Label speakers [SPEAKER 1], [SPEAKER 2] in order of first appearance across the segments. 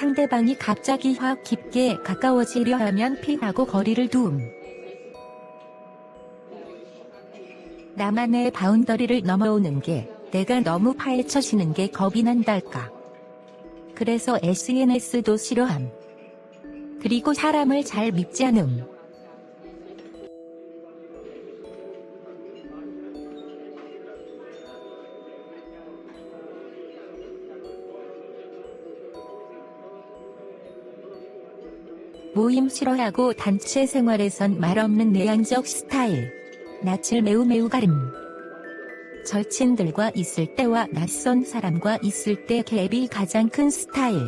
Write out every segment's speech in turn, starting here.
[SPEAKER 1] 상대방이 갑자기 확 깊게 가까워지려 하면 피하고 거리를 두음. 나만의 바운더리를 넘어오는 게 내가 너무 파헤쳐지는 게 겁이 난달까. 그래서 SNS도 싫어함. 그리고 사람을 잘 믿지 않음. 모임 싫어하고 단체 생활에선 말없는 내향적 스타일. 낯을 매우 매우 가름. 절친들과 있을 때와 낯선 사람과 있을 때 갭이 가장 큰 스타일.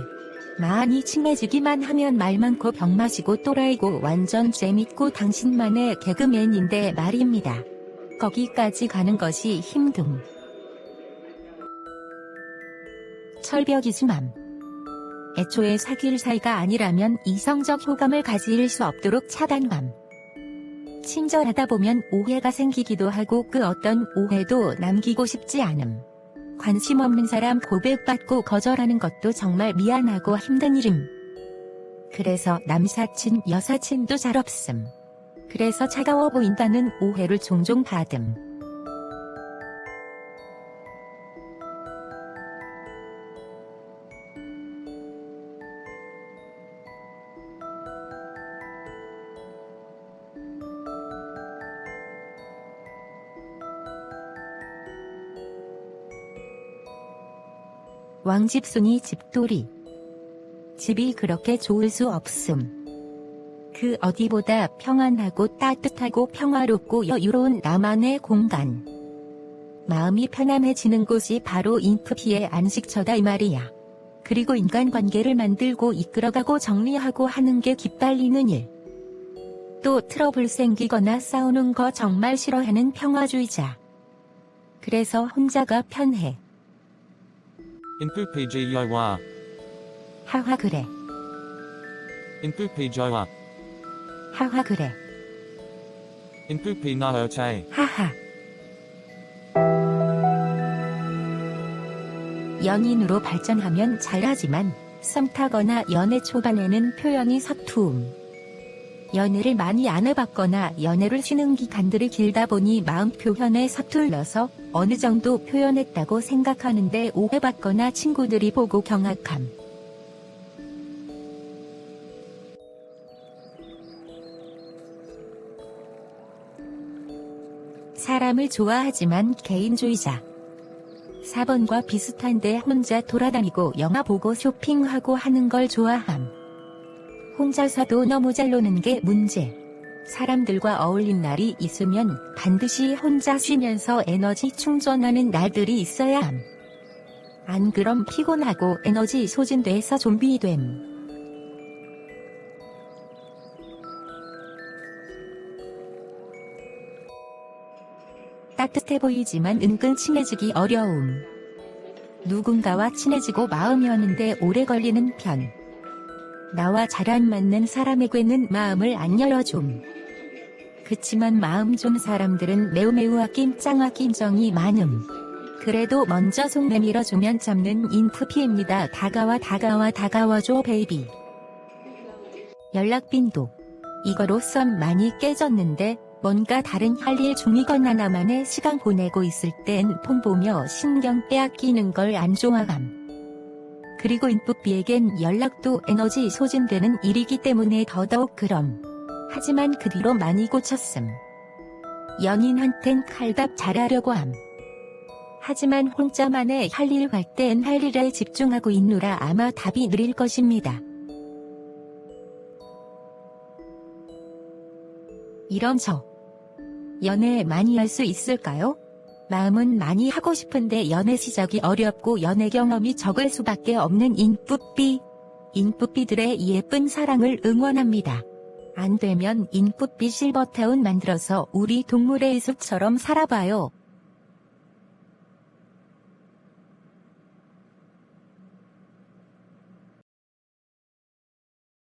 [SPEAKER 1] 많이 친해지기만 하면 말 많고 병 마시고 또라이고 완전 재밌고 당신만의 개그맨인데 말입니다. 거기까지 가는 것이 힘듦. 철벽이지만 애초에 사귈 사이가 아니라면 이성적 호감을 가질 수 없도록 차단함. 친절하다 보면 오해가 생기기도 하고 그 어떤 오해도 남기고 싶지 않음. 관심 없는 사람 고백받고 거절하는 것도 정말 미안하고 힘든 일임. 그래서 남사친, 여사친도 잘 없음. 그래서 차가워 보인다는 오해를 종종 받음. 왕집순이 집돌이. 집이 그렇게 좋을 수 없음. 그 어디보다 평안하고 따뜻하고 평화롭고 여유로운 나만의 공간. 마음이 편안해지는 곳이 바로 인프피의 안식처다 이 말이야. 그리고 인간관계를 만들고 이끌어가고 정리하고 하는 게 기빨리는 일. 또 트러블 생기거나 싸우는 거 정말 싫어하는 평화주의자. 그래서 혼자가 편해.
[SPEAKER 2] Inpu PGYY.
[SPEAKER 1] 하하 그래.
[SPEAKER 2] Inpu PGYY.
[SPEAKER 1] 하하 그래.
[SPEAKER 2] Inpu P Naote.
[SPEAKER 1] 하하. 연인으로 발전하면 잘하지만 썸 타거나 연애 초반에는 표현이 서투움. 연애를 많이 안 해봤거나 연애를 쉬는 기간들이 길다 보니 마음 표현에 서툴러서 어느 정도 표현했다고 생각하는데 오해받거나 친구들이 보고 경악함. 사람을 좋아하지만 개인주의자. 4번과 비슷한데 혼자 돌아다니고 영화 보고 쇼핑하고 하는 걸 좋아함. 혼자서도 너무 잘 노는 게 문제. 사람들과 어울린 날이 있으면 반드시 혼자 쉬면서 에너지 충전하는 날들이 있어야 함. 안 그럼 피곤하고 에너지 소진돼서 좀비됨. 따뜻해 보이지만 은근 친해지기 어려움. 누군가와 친해지고 마음이 오는데 오래 걸리는 편. 나와 잘 안 맞는 사람에게는 마음을 안 열어줌. 그치만 마음 좋은 사람들은 매우 매우 아낀 짱 아낀 정이 많음. 그래도 먼저 손 내밀어주면 잡는 인프피입니다. 다가와 다가와 다가와줘 베이비. 연락 빈도. 이거로 썸 많이 깨졌는데 뭔가 다른 할 일 중이거나 나만의 시간 보내고 있을 땐 폰 보며 신경 빼앗기는 걸 안 좋아함. 그리고 인프피에겐 연락도 에너지 소진되는 일이기 때문에 더더욱 그럼. 하지만 그 뒤로 많이 고쳤음. 연인한텐 칼답 잘하려고 함. 하지만 혼자만의 할 일 할 땐 할 일에 집중하고 있노라 아마 답이 느릴 것입니다. 이런 저. 연애 많이 할 수 있을까요? 마음은 많이 하고 싶은데 연애 시작이 어렵고 연애 경험이 적을 수밖에 없는 인뿌삐. 인뿌삐들의 예쁜 사랑을 응원합니다. 안 되면 인뿌삐 실버타운 만들어서 우리 동물의 숲처럼 살아봐요.